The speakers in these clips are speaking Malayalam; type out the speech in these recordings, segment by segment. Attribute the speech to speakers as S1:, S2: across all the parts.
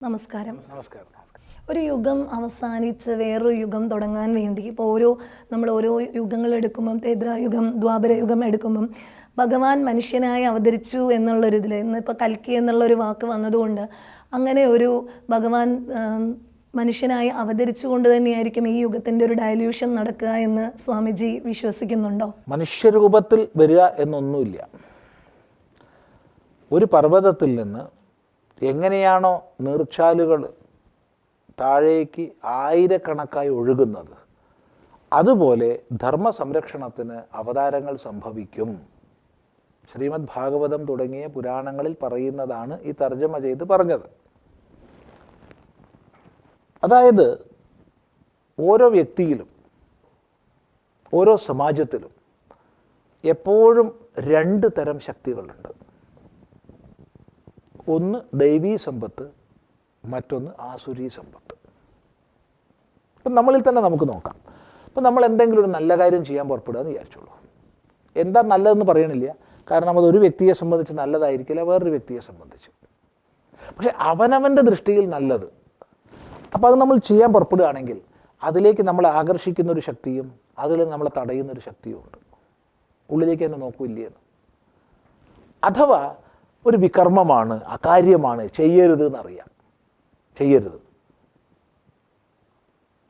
S1: നമസ്കാരം. ഒരു യുഗം അവസാനിച്ച് വേറൊരു യുഗം തുടങ്ങാൻ വേണ്ടി ഇപ്പോൾ ഓരോ നമ്മൾ ഓരോ യുഗങ്ങൾ എടുക്കുമ്പം തേദ്രായുഗം ദ്വാപരയുഗം എടുക്കുമ്പം ഭഗവാൻ മനുഷ്യനായി അവതരിച്ചു എന്നുള്ളൊരിതിൽ ഇന്നിപ്പോൾ കൽക്കി എന്നുള്ളൊരു വാക്ക് വന്നതുകൊണ്ട് അങ്ങനെ ഒരു ഭഗവാൻ മനുഷ്യനായി മനുഷ്യനായി അവതരിച്ചുകൊണ്ട് തന്നെയായിരിക്കും ഈ യുഗത്തിന്റെ ഒരു ഡയല്യൂഷൻ നടക്കുക എന്ന് സ്വാമിജി വിശ്വസിക്കുന്നുണ്ടോ?
S2: മനുഷ്യരൂപത്തിൽ വരിക എന്നൊന്നുമില്ല. ഒരു പർവതത്തിൽ നിന്ന് എങ്ങനെയാണോ നീർച്ചാലുകൾ താഴേക്ക് ആയിരക്കണക്കായി ഒഴുകുന്നത് അതുപോലെ ധർമ്മ സംരക്ഷണത്തിന് അവതാരങ്ങൾ സംഭവിക്കും. ശ്രീമദ് ഭാഗവതം തുടങ്ങിയ പുരാണങ്ങളിൽ പറയുന്നതാണ് ഈ തർജമ ചെയ്ത് പറഞ്ഞത്. അതായത് ഓരോ വ്യക്തിയിലും ഓരോ സമാജത്തിലും എപ്പോഴും രണ്ട് തരം ശക്തികളുണ്ട്. ഒന്ന് ദൈവീ സമ്പത്ത് മറ്റൊന്ന് ആസുരീ സമ്പത്ത്. ഇപ്പം നമ്മളിൽ തന്നെ നമുക്ക് നോക്കാം. ഇപ്പം നമ്മൾ എന്തെങ്കിലും ഒരു നല്ല കാര്യം ചെയ്യാൻ പുറപ്പെടുക എന്ന് വിചാരിച്ചോളൂ. എന്താ നല്ലതെന്ന് പറയണില്ല. കാരണം അത് ഒരു വ്യക്തിയെ സംബന്ധിച്ച് നല്ലതായിരിക്കില്ല വേറൊരു വ്യക്തിയെ സംബന്ധിച്ച്. പക്ഷെ അവനവന്റെ ദൃഷ്ടിയിൽ നല്ലത്. അപ്പോൾ അത് നമ്മൾ ചെയ്യാൻ പുറപ്പെടുകയാണെങ്കിൽ അതിലേക്ക് നമ്മളെ ആകർഷിക്കുന്ന ഒരു ശക്തിയും അതിൽ നമ്മളെ തടയുന്ന ഒരു ശക്തിയും ഉണ്ട്. ഉള്ളിലേക്ക് തന്നെ നോക്കൂല്ലേ എന്ന്. അഥവാ ഒരു വികർമ്മമാണ് അകാര്യമാണ് ചെയ്യരുത് എന്നറിയാം. ചെയ്യരുത്.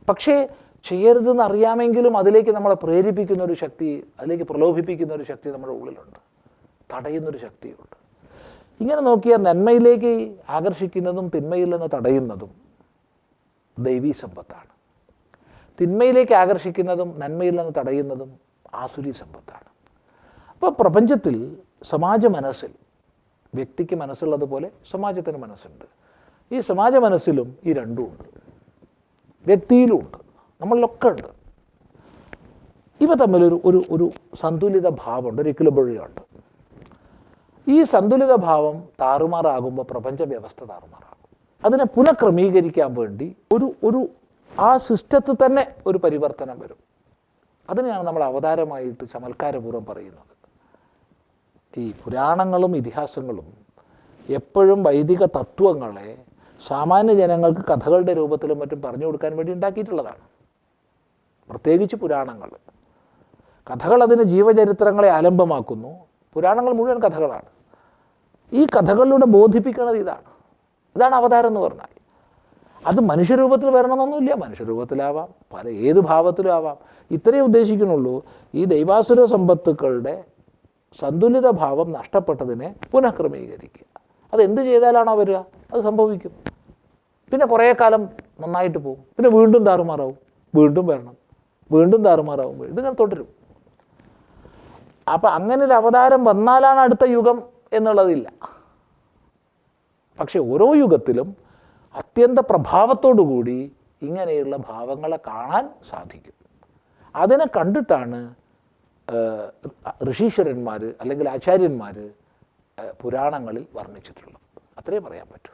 S2: പക്ഷേ ചെയ്യരുതെന്ന് അറിയാമെങ്കിലും അതിലേക്ക് നമ്മളെ പ്രേരിപ്പിക്കുന്ന ഒരു ശക്തി അതിലേക്ക് പ്രലോഭിപ്പിക്കുന്ന ഒരു ശക്തി നമ്മുടെ ഉള്ളിലുണ്ട്. തടയുന്നൊരു ശക്തിയുണ്ട്. ഇങ്ങനെ നോക്കിയാൽ നന്മയിലേക്ക് ആകർഷിക്കുന്നതും തിന്മയിൽ നിന്ന് തടയുന്നതും ദൈവീ സമ്പത്താണ്. തിന്മയിലേക്ക് ആകർഷിക്കുന്നതും നന്മയിൽ നിന്ന് തടയുന്നതും ആസുരി സമ്പത്താണ്. അപ്പോൾ പ്രപഞ്ചത്തിൽ സമാജ മനസ്സിൽ വ്യക്തിക്ക് മനസ്സുള്ളതുപോലെ സമാജത്തിന് മനസ്സുണ്ട്. ഈ സമാജ മനസ്സിലും ഈ രണ്ടും ഉണ്ട്. വ്യക്തിയിലും ഉണ്ട്. നമ്മളിലൊക്കെ ഉണ്ട്. ഇവ തമ്മിലൊരു ഒരു ഒരു സന്തുലിത ഭാവമുണ്ട്. ഒരു ഇക്വിലിബ്രിയം ഈ സന്തുലിത ഭാവം താറുമാറാകുമ്പോൾ പ്രപഞ്ച വ്യവസ്ഥ താറുമാറാകും. അതിനെ പുനഃക്രമീകരിക്കാൻ വേണ്ടി ഒരു ഒരു ആ സിസ്റ്റത്തിൽ തന്നെ ഒരു പരിവർത്തനം വരും. അതിനെയാണ് നമ്മൾ അവതാരമായിട്ട് ചമൽക്കാരപൂർവം പറയുന്നത്. ഈ പുരാണങ്ങളും ഇതിഹാസങ്ങളും എപ്പോഴും വൈദിക തത്വങ്ങളെ സാമാന്യ ജനങ്ങൾക്ക് കഥകളുടെ രൂപത്തിലും മറ്റും പറഞ്ഞു കൊടുക്കാൻ വേണ്ടി ഉണ്ടാക്കിയിട്ടുള്ളതാണ്. പ്രത്യേകിച്ച് പുരാണങ്ങൾ. കഥകൾ അതിന് ജീവചരിത്രങ്ങളെ ആലംബമാക്കുന്നു. പുരാണങ്ങൾ മുഴുവൻ കഥകളാണ്. ഈ കഥകളിലൂടെ ബോധിപ്പിക്കുന്നത് ഇതാണ്. ഇതാണ് അവതാരം എന്ന് പറഞ്ഞാൽ. അത് മനുഷ്യരൂപത്തിൽ വരണമെന്നൊന്നുമില്ല. മനുഷ്യരൂപത്തിലാവാം പല ഏത് ഭാവത്തിലും ആവാം. ഇത്രയേ ഉദ്ദേശിക്കുന്നുള്ളൂ. ഈ ദൈവാസുര സമ്പത്തുക്കളുടെ സന്തുലിത ഭാവം നഷ്ടപ്പെട്ടതിനെ പുനഃക്രമീകരിക്കുക. അത് എന്ത് ചെയ്താലാണോ വരിക? അത് സംഭവിക്കും. പിന്നെ കുറേ കാലം നന്നായിട്ട് പോകും. പിന്നെ വീണ്ടും താറുമാറാവും. വീണ്ടും വരണം. വീണ്ടും താറുമാറാവും ഇതിങ്ങനെ തുടരും. അപ്പം അങ്ങനെ ഒരു അവതാരം വന്നാലാണ് അടുത്ത യുഗം എന്നുള്ളതില്ല. പക്ഷേ ഓരോ യുഗത്തിലും അത്യന്ത പ്രഭാവത്തോടുകൂടി ഇങ്ങനെയുള്ള ഭാവങ്ങളെ കാണാൻ സാധിക്കും. അതിനെ കണ്ടിട്ടാണ് ഋഷീശ്വരന്മാർ അല്ലെങ്കിൽ ആചാര്യന്മാർ പുരാണങ്ങളിൽ വർണിച്ചിട്ടുള്ളത്. അത്രേ പറയാൻ പറ്റൂ.